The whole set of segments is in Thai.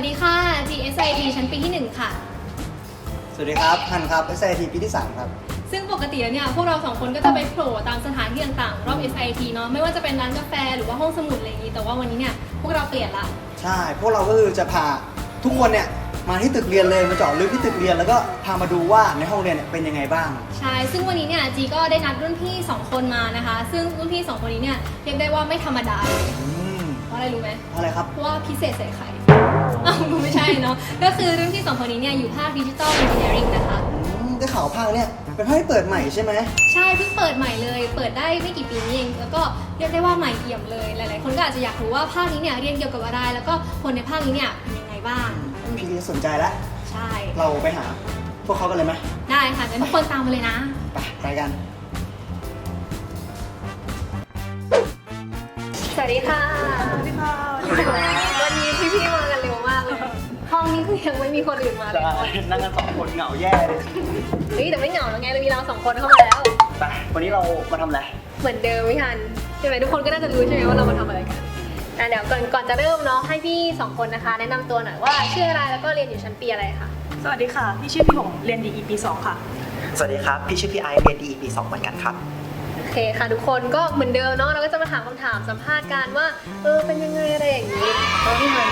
วัสดีค่ะ GSIT ชั้นปีที่ 1 ค่ะ สวัสดีครับฮันครับ SIT ปีที่ 3 ครับ ซึ่งปกติแล้วเนี่ยพวกเราสองคนก็จะไปโผล่ตามสถานที่ต่างๆ รอบ SIT เนาะไม่ว่าจะเป็นร้านกาแฟหรือว่าห้องสมุดอะไรอย่างนี้ แต่ว่าวันนี้เนี่ยพวกเราเปลี่ยนละ ใช่ พวกเราก็คือจะพาทุกคนเนี่ยมาที่ตึกเรียนเลยมาเจาะลึกที่ตึกเรียนแล้วก็พามาดูว่าในห้องเรียนเนี่ยเป็นยังไงบ้าง ใช่ ซึ่งวันนี้เนี่ยจีก็ได้นัดรุ่นพี่ 2 คนมานะคะ ซึ่งรุ่นพี่ 2 คนนี้เนี่ยเรียกได้ว่าไม่ธรรมดาเลยอืมเพราะอะไรรู้ไหมอะไรครับ เพราะว่าพิเศษใส่ไข่อ้าว ไม่ใช่เนาะก็คือรุ่นพี่2คนนี้เนี่ยอยู่ภาคดิจิทัล e อนจิเนียริงนะคะ อืมได้ข่าวภาคเนี่ยเป็นภาคที่เปิดใหม่ใช่ไหมใช่เพิ่งเปิดใหม่เลย เปิดได้ไม่กี่ปีนี้เอง แล้วก็เรียกได้ว่าใหม่เอี่ยมเลย หลาย ๆ คนก็อาจจะอยากรู้ว่าภาคนี้เนี่ยเรียนเกี่ยวกับอะไร แล้วก็คนในภาคนี้เนี่ยเป็นยังไงบ้างอืมพี่สนใจแล้วใช่ เราไปหาพวกเขากันเลยไหมได้ค่ะงั้นทุกคนตามมาเลยนะ ไปไปกัน สวัสดีค่ะ สวัสดีค่ะ ยังไม่มีคนอื่นมาเลยนั่งกันสองคนเหงาแย่เลยเฮ้ยแต่ไม่เหงาแล้วไงเรามีเราสองคนเข้ามาแล้วไปวันนี้เรามาทำอะไรเหมือนเดิมพี่ทันใช่ไหมทุกคนก็น่าจะรู้ใช่ไหมว่าเรามาทำอะไรกันอะเดี๋ยวก่อนก่อนจะเริ่มเนาะให้พี่สองคนนะคะ แนะนำตัวหน่อยว่าชื่ออะไรแล้วก็เรียนอยู่ชั้นปีอะไรค่ะสวัสดีค่ะ พี่ชื่อพี่หงเรียนดีอีปีสองค่ะ สวัสดีครับ พี่ชื่อพี่ไอซ์เรียนดีปีสองเหมือนกันครับโอ เคค่ะทุกคนก็เหมือนเดิมเนาะเราก็จะมาถามคำถามสัมภาษณ์กันว่าเออเป็นยังไงอะไรอย่างนี้เอาพี่ทัน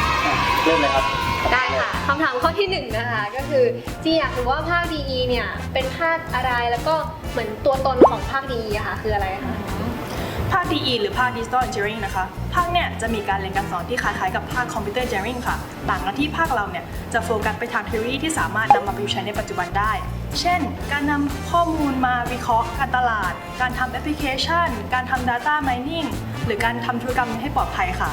เริ่มเลยครับได้ค่ะคำถามข้อที่หนึ่งนะคะก็คือจีอยากรู้ว่าภาค DE เนี่ยเป็นภาคอะไรแล้วก็เหมือนตัวตนของภาค DE อะค่ะคืออะไรคะ ภาค DE หรือภาค Digital Engineering นะคะ ภาคเนี่ยจะมีการเรียนการสอนที่คล้ายๆกับภาค Computer Engineering ค่ะ ต่างกันที่ภาคเราเนี่ยจะโฟกัสไปทางทฤษฎีที่สามารถนำมาประยุกต์ใช้ในปัจจุบันได้ เช่น การนำข้อมูลมาวิเคราะห์การตลาด การทำแอปพลิเคชัน การทำ Data Mining หรือการทำธุรกรรมให้ปลอดภัยค่ะ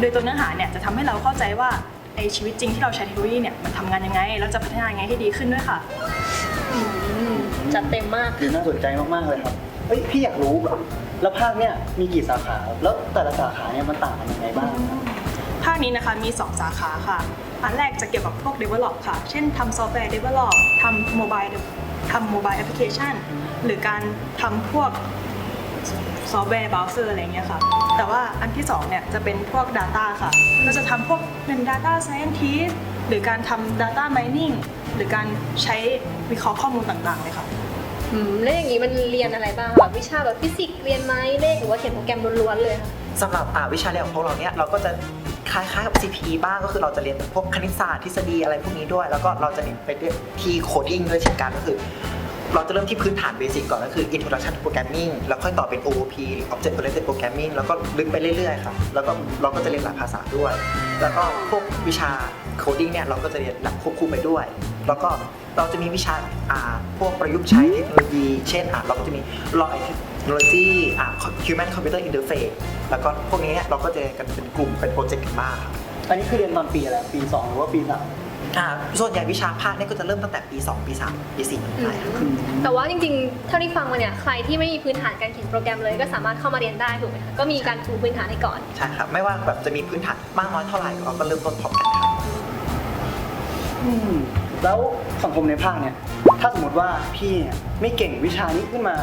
โดยตัวเนื้อหาเนี่ยจะทำให้เราเข้าใจว่าไอชีวิตจริงที่เราใช้เทคโนโลยีเนี่ยมันทำงานยังไง แล้วจะพัฒนายังไงให้ดีขึ้นด้วยค่ะอืมจัดเต็มมากดูน่าสนใจมาก ๆ เลยครับ เฮ้ย พี่อยากรู้แแล้วภาคเนี่ยมีกี่สาขา แล้วแต่ละสาขาเนี่ยมันต่างกันยังไงบ้างภาคนี้นะคะมี 2 สาขาค่ะ อันแรกจะเกี่ยวกับพวก develop ค่ะ เช่นทำซอฟต์แวร์ develop ทำ mobile ทำ mobile application หรือการทำพวกซอฟต์แวร์ browser อะไรอย่างเงี้ยค่ะ แต่ว่าอันที่2เนี่ยจะเป็นพวก data ค่ะก็จะทำพวกเป็น data scientist หรือการทำ data mining หรือการใช้วิเคราะห์ข้อมูลต่างๆเลยค่ะ อืมแล้วอย่างนี้มันเรียนอะไรบ้างวิชาแบบฟิสิกส์เรียนไหมเลขหรือว่าเขียนโปรแกรมล้วนๆเลยค่ะ สำหรับอ่าวิชาเรียนของพวกเราเนี่ยเราก็จะคล้ายๆกับ CP บ้างก็คือเราจะเรียนพวกคณิตศาสตร์ทฤษฎีอะไรพวกนี้ด้วย แล้วก็เราจะเน้นไปที่โคดิ้งด้วยเช่นกันก็คือ เราจะเริ่มที่พื้นฐานเบสิกก่อนก็คือ Introduction to Programming แล้วค่อยต่อเป็น OOP หรือ Object Oriented Programming แล้วก็ลึกไปเรื่อยๆครับแล้วก็เราก็จะเรียนหลายภาษาด้วย แล้วก็พวกวิชาโคดิ้งเนี่ยเราก็จะเรียนหลักควบคู่ไปด้วย แล้วก็เราจะมีวิชาอ่าพวกประยุกต์ใช้เทคโนโลยี เช่นอะเราก็จะมี Law and Technology อ่า Human Computer Interface แล้วก็พวกนี้เนี่ยเราก็จะเรียนกันเป็นกลุ่มเป็นโปรเจกต์กันบ้างครับอันนี้คือเรียนตอนปีอะไรปี 2 หรือว่าปี3อ่าส่วนใหญ่วิชาภาคเนี่ยก็จะเริ่มตั้งแต่ปี 2 ปี 3 ปี 4ไปครับ แต่ว่าจริงๆ เท่าที่ฟังมาเนี่ยใครที่ไม่มีพื้นฐานการเขียนโปรแกรมเลยก็สามารถเข้ามาเรียนได้ถูกไหมคะก็มีการปูพื้นฐานให้ก่อน ใช่ครับ ไม่ว่าแบบจะมีพื้นฐานมากน้อยเท่าไหร่เราก็เริ่มต้นพร้อมกันครับ อืม แล้วสังคมในภาคเนี่ยถ้าสมมติว่าพี่เนี่ยไม่เก่งวิชานี้ขึ้นมา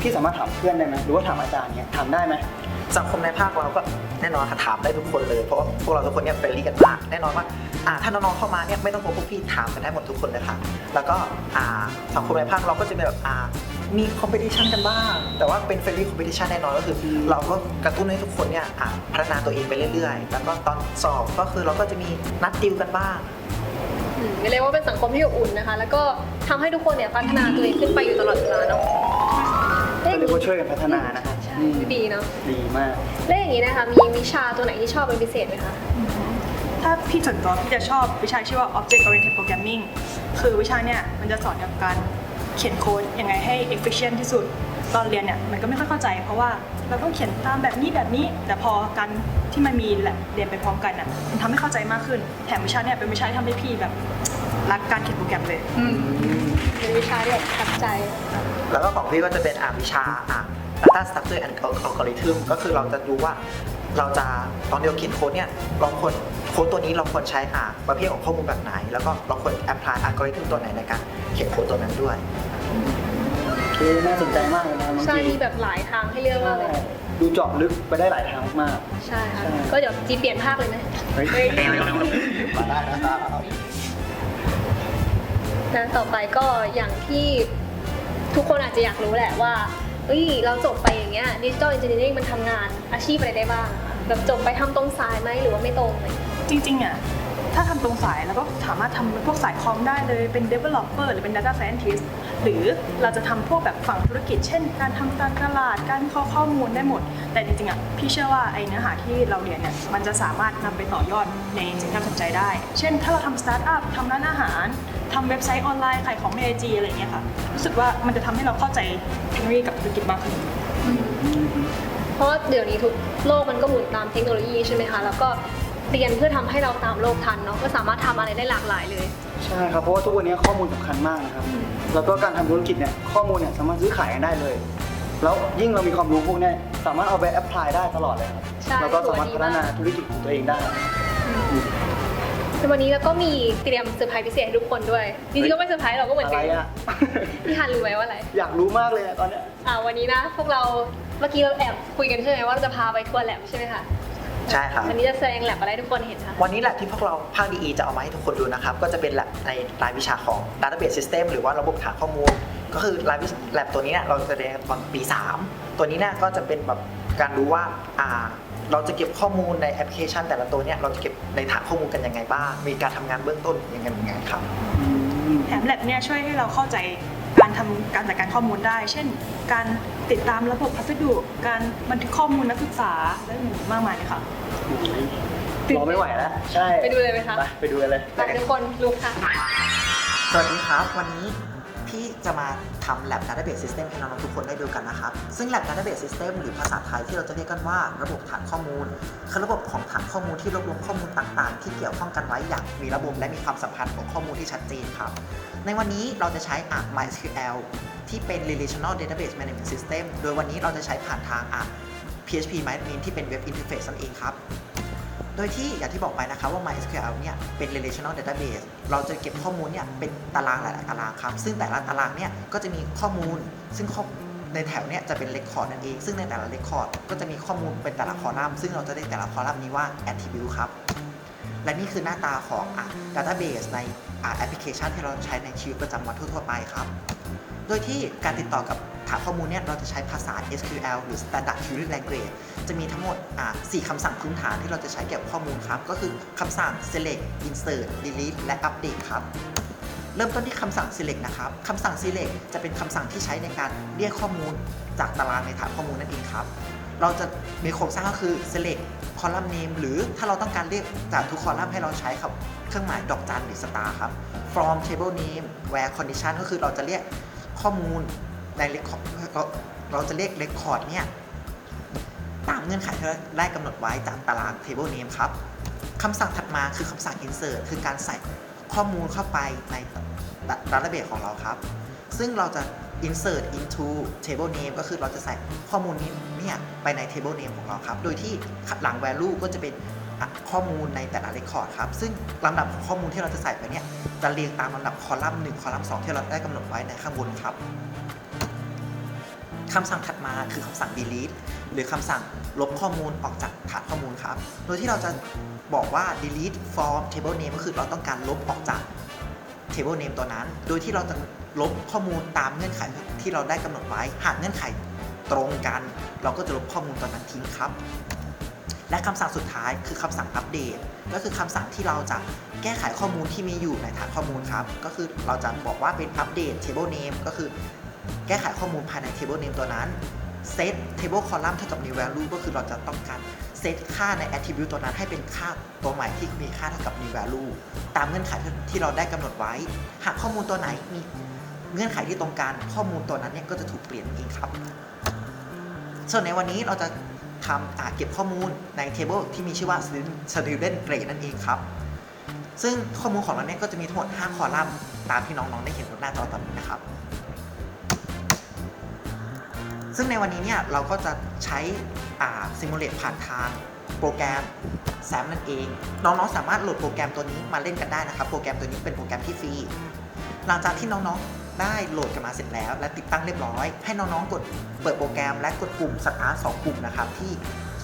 พี่สามารถถามเพื่อนได้ไหมหรือว่าถามอาจารย์เนี่ยถามได้ไหมสังคมในภาคเราก็แน่นอนค่ะถามได้ทุกคนเลยเพราะว่าพวกเราทุกคนเนี่ยเฟรนลี่กันมากแน่นอนว่าอ่าถ้าน้องๆเข้ามาเนี่ยไม่ต้องกลัวพวกพี่ถามกันได้หมดทุกคนเลยค่ะแล้วก็อ่าสังคมในภาคเราก็จะเป็นแบบอ่ามีคอมเพติชันกันบ้าง แต่ว่าเป็นเฟรนลี่คอมเพติชันแน่นอนก็คือ เราก็กระตุ้นให้ทุกคนเนี่ยอ่าพัฒนาตัวเองไปเรื่อยๆ แล้วก็ตอนสอบก็คือเราก็จะมีนัดติวกันบ้าง เรียกว่าเป็นสังคมที่อบอุ่นนะคะ แล้วก็ทำให้ทุกคนเนี่ยพัฒนาตัวเองขึ้นไปอยู่ตลอดเวลาเนาะก็เรียกว่าช่วยกันพัฒนานะครับใช่อืมดีเนาะดีมาก แล้วอย่างนี้นะคะ มีวิชาตัวไหนที่ชอบเป็นพิเศษไหมคะ ถ้าพี่ส่วนตัวพี่จะชอบวิชาชื่อว่า Object Oriented Programming คือวิชาเนี่ยมันจะสอนกับการเขียนโค้ดยังไงให้ efficient ที่สุด ตอนเรียนเนี่ยมันก็ไม่ค่อยเข้าใจ เพราะว่าเราต้องเขียนตามแบบนี้แบบนี้ แต่พอการที่มันมีแลบเรียนไปพร้อมกันอะมันทำให้เข้าใจมากขึ้นแถมวิชาเนี่ยเป็นวิชาที่ทำให้พี่แบบรักการเขียนโปรแกรมเลย เป็นวิชาที่แบบประทับใจ แล้วก็ของพี่ก็จะเป็นอ่าวิชาอ่า data structure and algorithm ก็คือเราจะรู้ว่าเราจะตอนเดียวเขียนโค้ดเนี่ยเราควรโค้ดตัวนี้เราควรใช้อ่าประเภทของข้อมูลแบบไหน แล้วก็เราควร apply algorithm ตัวไหนในการเขียนโค้ดตัวนั้นด้วย โอเคน่าสนใจมากเลยนะน้องใช่จีมีแบบหลายทางให้เลือกมากเลยใดูเจาะลึกไปได้หลายทางมาก ใช่ค่ะ ใช่ ก็เดี๋ยวจีเปลี่ยนภาคเลยไหมๆเฮ้ยมาได้นะครับแล้วต่อไปก็อย่างที่ทุกคนอาจจะอยากรู้แหละว่าเอ้ยเราจบไปอย่างเงี้ยดิจิตอลเอนจิเนียริงมันทำงานอาชีพอะไรได้บ้างอะคะแบบจบไปทำตรงสายไหมหรือว่าไม่ตรงอะไรอย่างเงี้ยจริงๆอะถ้าทำตรงสายแล้วก็สามารถทำพวกสายคอมได้เลยเป็น developer หรือเป็น data scientist หรือเราจะทำพวกแบบฝั่งธุรกิจ เช่น การทำการตลาด การข้าข้อมูลได้หมด แต่จริงๆอะพี่เชื่อว่าไอ้เนื้อหาที่เราเรียนเนี่ยมันจะสามารถนำไปต่อยอดในสิ่งที่เราสนใจได้ เช่น ถ้าเราทำสตาร์ทอัพทำร้านอาหารทำเว็บไซต์ออนไลน์ขายของในไอจีอะไรเงี้ยค่ะ รู้สึกว่ามันจะทำให้เราเข้าใจเทคโนโลยีกับธุรกิจมากขึ้นเพราะว่าเดี๋ยวนี้ทุกโลกมันก็หมุนตามเทคโนโลยีใช่ไหมคะ แล้วก็เรียนเพื่อทำให้เราตามโลกทันเนาะ ก็สามารถทำอะไรได้หลากหลายเลย ใช่ครับเพราะว่าทุกวันนี้ข้อมูลสำคัญมากนะครับ แล้วก็การทำธุรกิจเนี่ยข้อมูลเนี่ยสามารถซื้อขายกันได้เลย แล้วยิ่งเรามีความรู้พวกเนี้ยสามารถเอาไปแอพพลายได้ตลอดเลยครับใช่ แล้วก็สามารถถือว่าดีพัฒนามากธุรกิจของตัวเองได้ในวันนี้เราก็มีเตรียมเซอร์ไพรส์พิเศษให้ทุกคนด้วยจริงๆก็ไม่เซอร์ไพรส์เราก็เหมือนอะไรกันอะพี่ฮันรู้ไหมว่าอะไรอยากรู้มากเลยอะตอนเนี้ย อ่าวันนี้นะ พวกเราเมื่อกี้เราแอบคุยกันใช่ไหมว่าเราจะพาไปทัวร์แลบใช่ไหมคะ ใช่ครับ วันนี้จะแสดงแลบอะไรให้ทุกคนเห็นคะวันนี้แหละที่พวกเราภาคดีจะเอามาให้ทุกคนดูนะครับ ก็จะเป็นแลบในรายวิชาของ Database System หรือว่าระบบฐานข้อมูล ก็คือรายวิแลบตัวนี้เนี่ยเราจะเรียนตอนปี 3 ตัวนี้เนี่ยก็จะเป็นแบบการรู้ว่าอ่าเราจะเก็บข้อมูลในแอปพลิเคชัน แต่ละตัวเนี่ยเราจะเก็บในฐานข้อมูลกันยังไงบ้าง มีการทำงานเบื้องต้นยังไงยังไงครับ แถม Lab เนี่ยช่วยให้เราเข้าใจ การทำการจัดการข้อมูลได้ เช่น การติดตามระบบพัสดุ การบันทึกข้อมูลนักศึกษาและอื่นๆมากมายเลยค่ะ รอไม่ไหวแล้ว ใช่ ไปดูเลยไหมคะ ไปไปดูกันเลย ไปทุกคนลุกค่ะ สวัสดีครับ วันนี้ พี่จะมาทำ Lab Database System ให้น้องๆทุกคนได้ดูกันนะครับ ซึ่ง Lab Database System หรือภาษาไทยที่เราจะเรียกกันว่าระบบฐานข้อมูล คือระบบของฐานข้อมูลที่รวบรวมข้อมูลต่างๆ ที่เกี่ยวข้องกันไว้อย่างมีระบบและมีความสัมพันธ์ของข้อมูลที่ชัดเจนครับ ในวันนี้เราจะใช้อะ MySQL ที่เป็น Relational Database Management System โดยวันนี้เราจะใช้ผ่านทางอะ PHP MyAdmin ที่เป็น Web Interface นั่นเองครับ โดยที่อย่างที่บอกไปนะครับว่า MySQL เนี่ยเป็น relational database เราจะเก็บข้อมูลเนี่ยเป็นตารางหลาย ๆ ตารางครับ ซึ่งแต่ละตารางเนี่ยก็จะมีข้อมูล ซึ่งข้อในแถวเนี่ยจะเป็น record นั่นเอง ซึ่งในแต่ละ record ก็จะมีข้อมูลเป็นแต่ละคอลัมน์ ซึ่งเราจะเรียกแต่ละคอลัมน์นี้ว่า attribute ครับ และนี่คือหน้าตาของอะ database ในอะแอปพลิเคชันที่เราใช้ในชีวิตประจำวันทั่ว ๆ ไปครับ โดยที่การติดต่อกับ ฐานข้อมูลเนี่ยเราจะใช้ภาษา SQL หรือ Standard Query Language จะมีทั้งหมดอะ4คำสั่งพื้นฐานที่เราจะใช้เก็บข้อมูลครับ ก็คือคำสั่ง select insert delete และ update ครับเริ่มต้นที่คำสั่ง select นะครับ คำสั่ง select จะเป็นคำสั่งที่ใช้ในการเรียกข้อมูลจากตารางในฐานข้อมูลนั่นเองครับ เราจะมีโครงสร้างก็คือ select column name หรือถ้าเราต้องการเรียกจากทุกคอลัมน์ให้เราใช้ครับ เครื่องหมายดอกจันหรือ star ครับ from table name where condition ก็คือเราจะเรียกข้อมูล ใน record เราเราจะเรียก record เนี่ยตามเงื่อนไขที่เราได้กำหนดไว้จากตาราง table name ครับคำสั่งถัดมาคือคำสั่ง insert คือการใส่ข้อมูลเข้าไปใน database ของเราครับ ซึ่งเราจะ insert into table name ก็คือเราจะใส่ข้อมูลนี้เนี่ยไปใน table name ของเราครับ โดยที่หลัง value ก็จะเป็นข้อมูลในแต่ละ record ครับ ซึ่งลำดับของข้อมูลที่เราจะใส่ไปเนี่ยจะเรียงตามลำดับคอลัมน์1คอลัมน์2ที่เราได้กำหนดไว้ในข้างบนครับ คำสั่งถัดมาคือคำสั่ง delete หรือคำสั่งลบข้อมูลออกจากฐานข้อมูลครับ โดยที่เราจะบอกว่า delete from table name ก็คือเราต้องการลบออกจาก table name ตัวนั้น โดยที่เราจะลบข้อมูลตามเงื่อนไขที่เราได้กำหนดไว้ หากเงื่อนไขตรงกัน เราก็จะลบข้อมูลตัวนั้นทิ้งครับ และคำสั่งสุดท้ายคือคำสั่งอัปเดต ก็คือคำสั่งที่เราจะแก้ไขข้อมูลที่มีอยู่ในฐานข้อมูลครับ ก็คือเราจะบอกว่าเป็นอัปเดต table name ก็คือ แก้ไขข้อมูลภายใน table name ตัวนั้น set table column เท่ากับ new value ก็คือเราจะต้องการเซตค่าใน attribute ตัวนั้นให้เป็นค่าตัวใหม่ที่มีค่าเท่ากับ new value ตามเงื่อนไขที่เราได้กำหนดไว้ หากข้อมูลตัวไหนมีเงื่อนไขที่ตรงกันข้อมูลตัวนั้นเนี่ยก็จะถูกเปลี่ยนเองครับ ส่วนในวันนี้เราจะทำเก็บข้อมูลใน table ที่มีชื่อว่า student grade นั่นเองครับ ซึ่งข้อมูลของเราเนี่ยก็จะมีทั้งหมด 5 คอลัมน์ตามที่น้องๆได้เห็นบนหน้าจอตอนนี้นะครับ ซึ่งในวันนี้เนี่ยเราก็จะใช้ซิมูเลตผ่านทางโปรแกรม SAM นั่นเอง น้องๆสามารถโหลดโปรแกรมตัวนี้มาเล่นกันได้นะครับ โปรแกรมตัวนี้เป็นโปรแกรมที่ฟรี หลังจากที่น้องๆได้โหลดกันมาเสร็จแล้ว และติดตั้งเรียบร้อย ให้น้องๆกดเปิดโปรแกรมและกดปุ่ม Start 2ปุ่มนะครับที่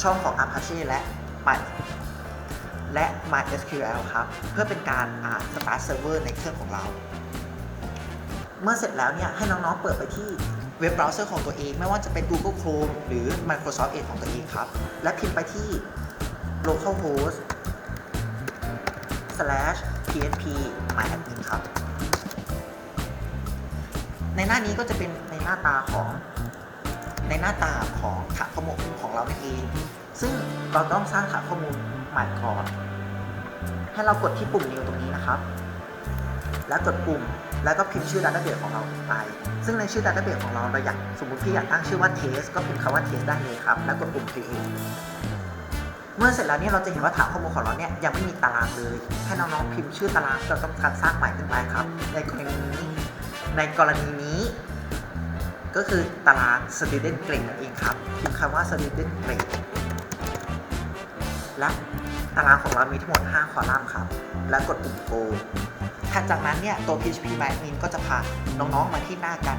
ช่องของ Apache และ My และ MySQL ครับ เพื่อเป็นการอ่าน Start Server ในเครื่องของเรา เมื่อเสร็จแล้วเนี่ยให้น้องๆเปิดไปที่ เว็บเบราว์เซอร์ของตัวเอง ไม่ว่าจะเป็น Google Chrome หรือ Microsoft Edge ของตัวเองครับ และพิมพ์ไปที่ localhost slash php myadmin ครับ ในหน้านี้ก็จะเป็นในหน้าตาของในหน้าตาของฐานข้อมูลของเรานั่นเอง ซึ่งเราต้องสร้างฐานข้อมูลใหม่ก่อน ให้เรากดที่ปุ่ม new ตรงนี้นะครับ แล้วกดปุ่ม แล้วก็พิมพ์ชื่อ database ของเราไป ซึ่งในชื่อ database ของเราเราอยากสมมติพี่อยากตั้งชื่อว่า test ก็พิมพ์คำว่า test ได้เลยครับ แล้วกดปุ่ม create เมื่อเสร็จแล้วเนี่ยเราจะเห็นว่าฐานข้อมูลของเราเนี่ยยังไม่มีตารางเลย ให้น้องๆพิมพ์ชื่อตารางที่เราต้องการสร้างใหม่ขึ้นไปครับ ในกรณีนี้ ในกรณีนี้ ก็คือตาราง student grade นั่นเองครับ พิมพ์คำว่า student grade และตารางของเรามีทั้งหมด 5 คอลัมน์ครับ และกดปุ่ม go ถัดจากนั้นเนี่ยตัว PHP MyAdmin ก็จะพาน้องๆมาที่หน้าการ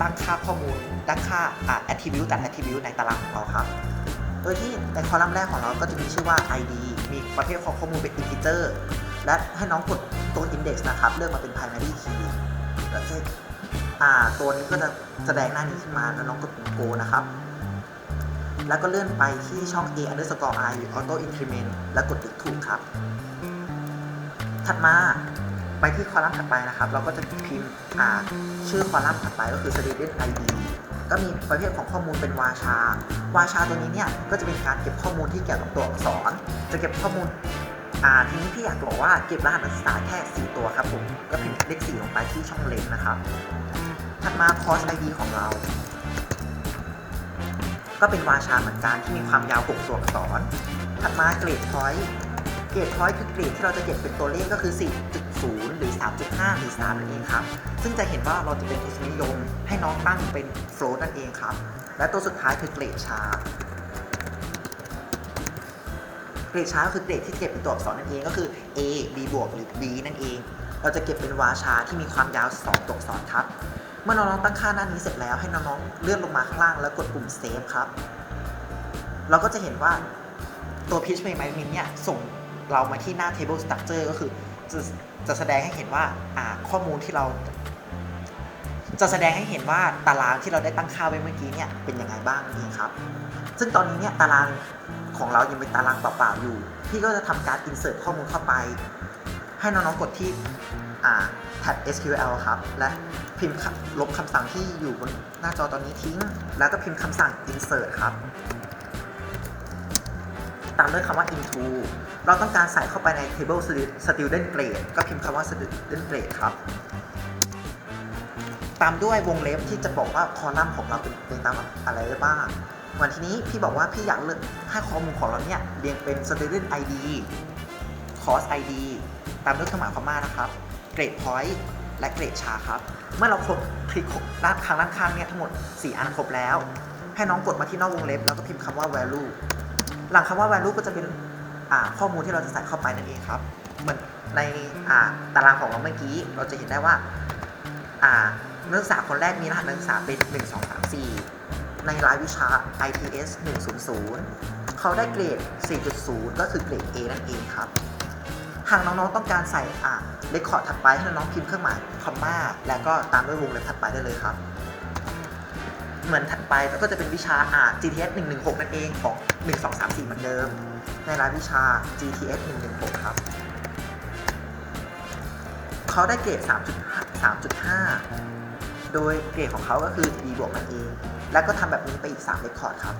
ตั้งค่าข้อมูลตั้งค่าอ่า attribute แต่ attribute ในตารางของเราครับ โดยที่ในคอลัมน์แรกของเราก็จะมีชื่อว่า ID มีประเภทของข้อมูลเป็น integer และให้น้องกดตัว index นะครับเลือกมาเป็น primary key แล้วจะอ่าตัวนี้ก็จะแสดงหน้านี้ขึ้นมาแล้วน้องกดปุ่ม go นะครับ แล้วก็เลื่อนไปที่ช่อง a underscore i หรือ auto increment แล้วกดติ๊กถูกครับ ถัดมา ไปที่คอลัมน์ถัดไปนะครับ เราก็จะพิมพ์ชื่อคอลัมน์ถัดไปก็คือ student id ก็มีประเภทของข้อมูลเป็นวาชา วาชาตัวนี้เนี่ยก็จะเป็นการเก็บข้อมูลที่เกี่ยวกับตัวอักษร จะเก็บข้อมูลอ่าทีนี้พี่อยากบอกว่าเก็บรหัสนักศึกษาแค่ 4 ตัวครับผม ก็พิมพ์เลข4ลงไปที่ช่องเล็กนะครับ ถัดมา course ID ของเรา ก็เป็นวาชาเหมือนกันที่มีความยาว 6 ตัวอักษร ถัดมาเกรด point เกรด point คือเกรดที่เราจะเก็บเป็นตัวเลขก็คือ 0 หรือ 3.5 หรือ 3 นั่นเองครับ ซึ่งจะเห็นว่าเราจะเป็นทศนิยมให้น้องตั้งเป็น float นั่นเองครับ และตัวสุดท้ายคือเกรดชาเกรดชาร์ก็คือเกรดที่เก็บเป็นตัวอักษรนั่นเองก็คือ A B บวกหรือ B นั่นเอง เราจะเก็บเป็นวาชาที่มีความยาว 2 ตัวอักษรครับ เมื่อน้องๆตั้งค่าหน้านี้เสร็จแล้วให้น้องๆเลื่อนลงมาข้างล่างแล้วกดปุ่ม save ครับ เราก็จะเห็นว่าตัว PHP MyAdmin เนี่ยส่งเรามาที่หน้า table structure ก็คือ จะจะแสดงให้เห็นว่าอ่าข้อมูลที่เราจะแสดงให้เห็นว่าตารางที่เราได้ตั้งค่าไว้เมื่อกี้เนี่ยเป็นยังไงบ้างนั่ครับ ซึ่งตอนนี้เนี่ยตารางของเรายังเป็นตารางเปล่าๆอยู่ พี่ก็จะทำการ insert ข้อมูลเข้าไป ให้น้องๆกดที่อ่า tab SQL ครับ และพิมพ์ลบคำสั่งที่อยู่บนหน้าจอตอนนี้ทิ้ง แล้วก็พิมพ์คำสั่ง insert ครับ ตามด้วยคำว่า into เราต้องการใส่เข้าไปใน table student grade ก็พิมพ์คำว่า student grade ครับ ตามด้วยวงเล็บที่จะบอกว่าคอลัมน์ของเราเป็นเป็นตามอะไรได้บ้างวันทีนี้พี่บอกว่าพี่อยากเลือกให้ข้อมูลของเราเนี่ยเรียงเป็น student ID course ID ตามด้วยเครื่องหมายคอมมานะครับ grade point และ grade ชาครับ เมื่อเราครบคลิกด้านข้างด้านข้างเนี่ยทั้งหมด 4 อันครบแล้ว ให้น้องกดมาที่นอกวงเล็บ แล้วก็พิมพ์คำว่า value หลังคำว่า value ก็จะเป็นข้อมูลที่เราจะใส่เข้าไปนั่นเองครับ เหมือนในตารางของเราเมื่อกี้ เราจะเห็นได้ว่านักศึกษาคนแรกมีรหัสนักศึกษาเป็น 1 2 3 4 ในรายวิชา ITS 100 เขาได้เกรด 4.0 ก็คือเกรด A นั่นเองครับ หากน้องๆต้องการใส่เรคคอร์ดถัดไปให้น้องๆพิมพ์เครื่องหมายคอมมาแล้วก็ตามด้วยวงเล็บถัดไปได้เลยครับ เหมือนถัดไปก็จะเป็นวิชาอ่า GTS 116 นั่นเองของ 1 2 3 4 เหมือนเดิม ในรายวิชา GTS 116 ครับ เขาได้เกรด 3.5 โดยเกรดของเขาก็คือ B บวกนั่นเอง แล้วก็ทำแบบนี้ไปอีก 3 เรคคอร์ดครับ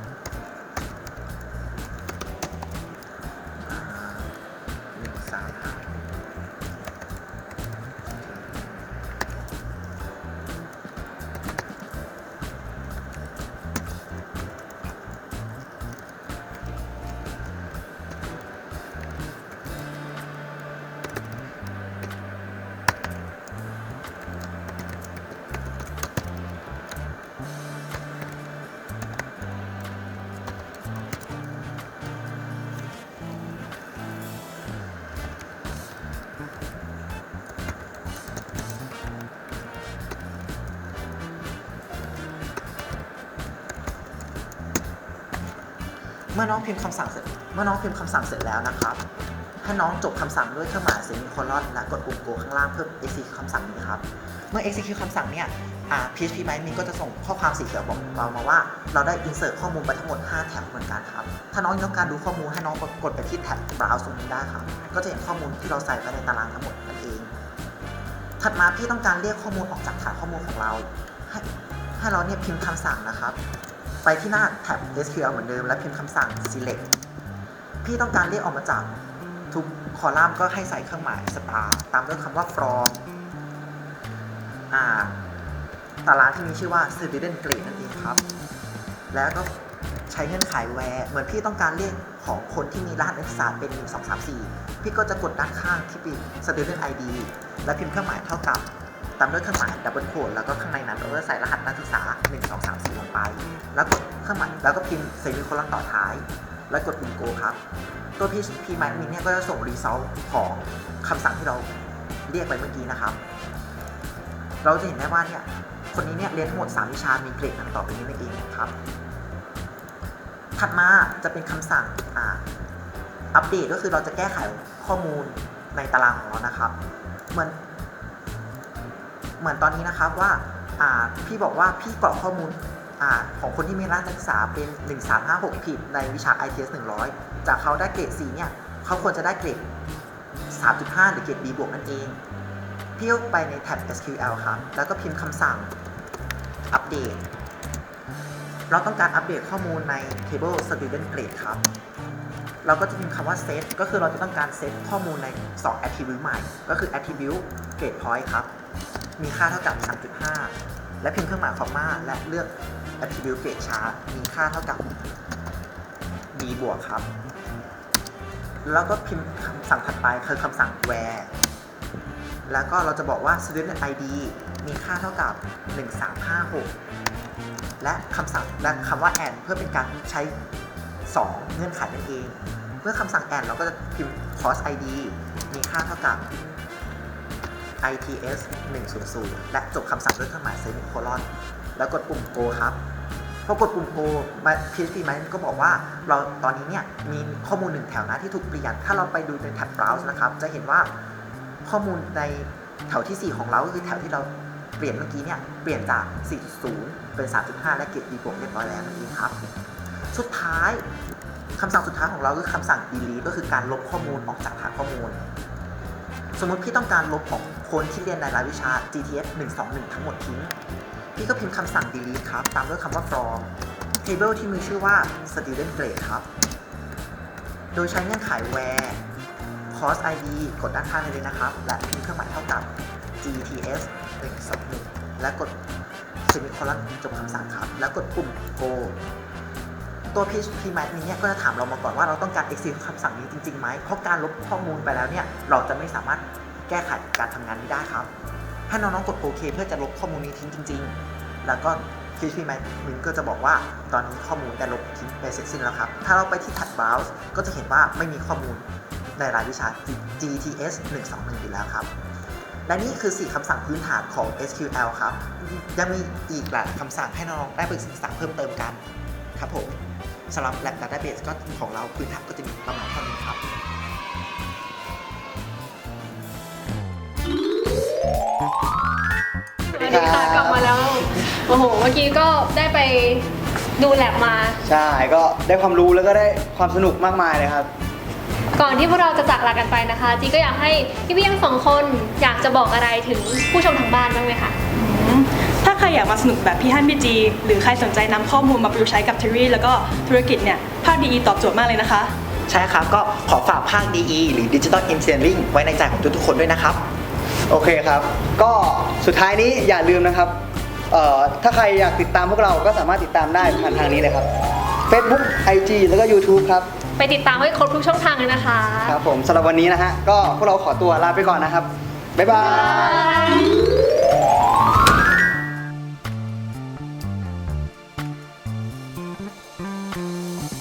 เมื่อน้องพิมพ์คำสั่งเสร็จ เมื่อน้องพิมพ์คำสั่งเสร็จแล้วนะครับให้น้องจบคำสั่งด้วยเครื่องหมายเซมิโคลอนและกดปุ่ม go ข้างล่างเพื่อ execute คำสั่งนี้ครับ เมื่อ execute คำสั่งเนี่ย PHP Binding ก็จะส่งข้อความสีเขียวบอกเรามาว่า เราได้ insert ข้อมูลไปทั้งหมด 5 แท็บเหมือนกันครับ ถ้าน้องต้องการดูข้อมูลให้น้องกดไปที่แท็บ browse ตรงนี้ได้ครับ ก็จะเห็นข้อมูลที่เราใส่ไปในตารางทั้งหมดนั่นเอง ถัดมาพี่ต้องการเรียกข้อมูลออกจากฐานข้อมูลของเรา ให้ให้เราเนี่ยพิมพ์คำสั่งนะครับ ไปที่หน้าแท็บ SQL เหมือนเดิม และพิมพ์คำสั่ง select พี่ต้องการเรียกออกมาจากทุกคอลัมน์ก็ให้ใส่เครื่องหมาย star ตามด้วยคำว่า from อ่าตารางที่มีชื่อว่า student grade นั่นเองครับ แล้วก็ใช้เงื่อนไข where เหมือนพี่ต้องการเรียกของคนที่มีรหัสนักศึกษาเป็น 1 2 3 4 พี่ก็จะกดด้านข้างที่เป็น student ID และพิมพ์เครื่องหมายเท่ากับ ตามด้วยเครื่องหมาย double quote แล้วก็ข้างในนั้นเราก็ใส่รหัสนักศึกษา 1 2 3 4 ลงไป แล้วกดเครื่องหมายแล้วก็พิมพ์เซมิโคลอนต่อท้าย แล้วกดปุ่ม go ครับ ตัว PHP m y a d m i n เนี่ยก็จะส่ง result ของคำสั่งที่เราเรียกไปเมื่อกี้นะครับ เราจะเห็นได้ว่าเนี่ยคนนี้เนี่ยเรียนทั้งหมด 3 วิชา มีเกรดดังต่อไปนี้นั่นเองครับ ถัดมาจะเป็นคำสั่งอ่าอัปเดตก็คือเราจะแก้ไขข้อมูลในตารางของเรานะครับ เหมือน เหมือนตอนนี้นะครับว่าพี่บอกว่าพี่กรอกข้อมูลอของคนที่มีรหัสนักศึกษาเป็น 1356 ผิดในวิชา ITS 100 จากเขาได้เกรด C เนี่ยเขาควรจะได้เกรด 3.5 หรือเกรด B บวกนั่นเอง พี่ไปในแท็บ SQL ครับ แล้วก็พิมพ์คำสั่งอัปเดต เราต้องการอัปเดตข้อมูลใน table student grade ครับ เราก็จะพิมพ์คำว่า set ก็คือเราจะต้องการเซตข้อมูลใน 2 attribute ใหม่ ก็คือ attribute grade point ครับ มีค่าเท่ากับ 3.5 และพิมพ์เครื่องหมายคอมมาและเลือก attribute grade chart มีค่าเท่ากับ b บวกครับ แล้วก็พิมพ์คำสั่งถัดไปคือคำสั่ง where แล้วก็เราจะบอกว่า student ID มีค่าเท่ากับ 1356 และคำสั่งและคำว่า and เพื่อเป็นการใช้ 2 เงื่อนไขนั่นเอง เมื่อคำสั่ง and เราก็จะพิมพ์ course ID มีค่าเท่ากับ ITS 100 และจบคำสั่งด้วยเครื่องหมายเซมิโคลอน แล้วกดปุ่ม go ครับพอกดปุ่ม go มา PHP มันก็บอกว่าเราตอนนี้เนี่ยมีข้อมูลหนึ่งแถวนะที่ถูกเปลี่ยน ถ้าเราไปดูในแท็บ browse นะครับ จะเห็นว่าข้อมูลในแถวที่ 4 ของเราก็คือแถวที่เราเปลี่ยนเมื่อกี้เนี่ยเปลี่ยนจาก 4.0 เป็น 3.5 และเกรด B บวกเรียบร้อยแล้วนั่นเองครับ สุดท้ายคำสั่งสุดท้ายของเราคือคำสั่ง delete ก็คือการลบข้อมูลออกจากฐานข้อมูล สมมติพี่ต้องการลบของ คนที่เรียนในรายวิชา GTS 121 ทั้งหมดทิ้ง พี่ก็พิมพ์คำสั่ง delete ครับ ตามด้วยคำว่า from table ที่มีชื่อว่า student grade ครับ โดยใช้เงื่อนไข where course ID กดด้านข้างเลยนะครับ และพิมพ์เครื่องหมายเท่ากับ GTS 121 และกด semicolon จบคำสั่งครับ แล้วกดปุ่ม go ตัว PHP m a t นี้เนี่ยก็จะถามเรามาก่อนว่าเราต้องการ execute คำสั่งนี้จริงๆไหมเพราะการลบข้อมูลไปแล้วเนี่ย เราจะไม่สามารถ แก้ไขการทำงานนี้ได้ครับให้น้องๆกดโอเคเพื่อจะลบข้อมูลนี้ทิ้งจริง ๆ แล้วก็ PHP m a t มินก็จะบอกว่าตอนนี้ข้อมูลได้ลบทิ้งไปเสร็จสิ้นแล้วครับ ถ้าเราไปที่แท็บ browse ก็จะเห็นว่าไม่มีข้อมูลในรายวิชา GTS 121 อยู่แล้วครับ และนี่คือ 4คำสั่งพื้นฐานของ SQL ครับ ยังมีอีกหลายคำสั่งให้น้องๆได้ไปศึกษาเพิ่มเติมกัน ครับผมสำหรับ Lab Database ก็ของเราพื้นฐานก็จะมีประมาณเท่านี้ครับ สวัสดีค่ะกลับมาแล้ว โอ้โห เมื่อกี้ก็ได้ไปดูแลบมา ใช่ก็ได้ความรู้แล้วก็ได้ความสนุกมากมายเลยครับ ก่อนที่พวกเราจะจากลากันไปนะคะ จีก็อยากให้พี่พี่ๆทั้งสองคนอยากจะบอกอะไรถึงผู้ชมทางบ้านบ้างไหมคะอืมถ้าใครอยากมาสนุกแบบพี่ฮั่นพี่จี หรือใครสนใจนำข้อมูลมาประยุกต์ใช้กับเทอรี่แล้วก็ธุรกิจเนี่ยภาคดีตอบโจทย์มากเลยนะคะ ใช่ครับ ก็ขอฝากภาค DE หรือ Digital Engineering ไว้ในใจของทุกๆคนด้วยนะครับ โอเคครับ ก็สุดท้ายนี้อย่าลืมนะครับเอ่อถ้าใครอยากติดตามพวกเราก็สามารถติดตามได้ผ่านทางนี้เลยครับ Facebook IG แล้วก็ YouTube ครับ ไปติดตามให้ครบทุกช่องทางเลยนะคะครับผมสำหรับวันนี้นะฮะก็พวกเราขอตัวลาไปก่อนนะครับ บ๊ายบายบ๊ายบาย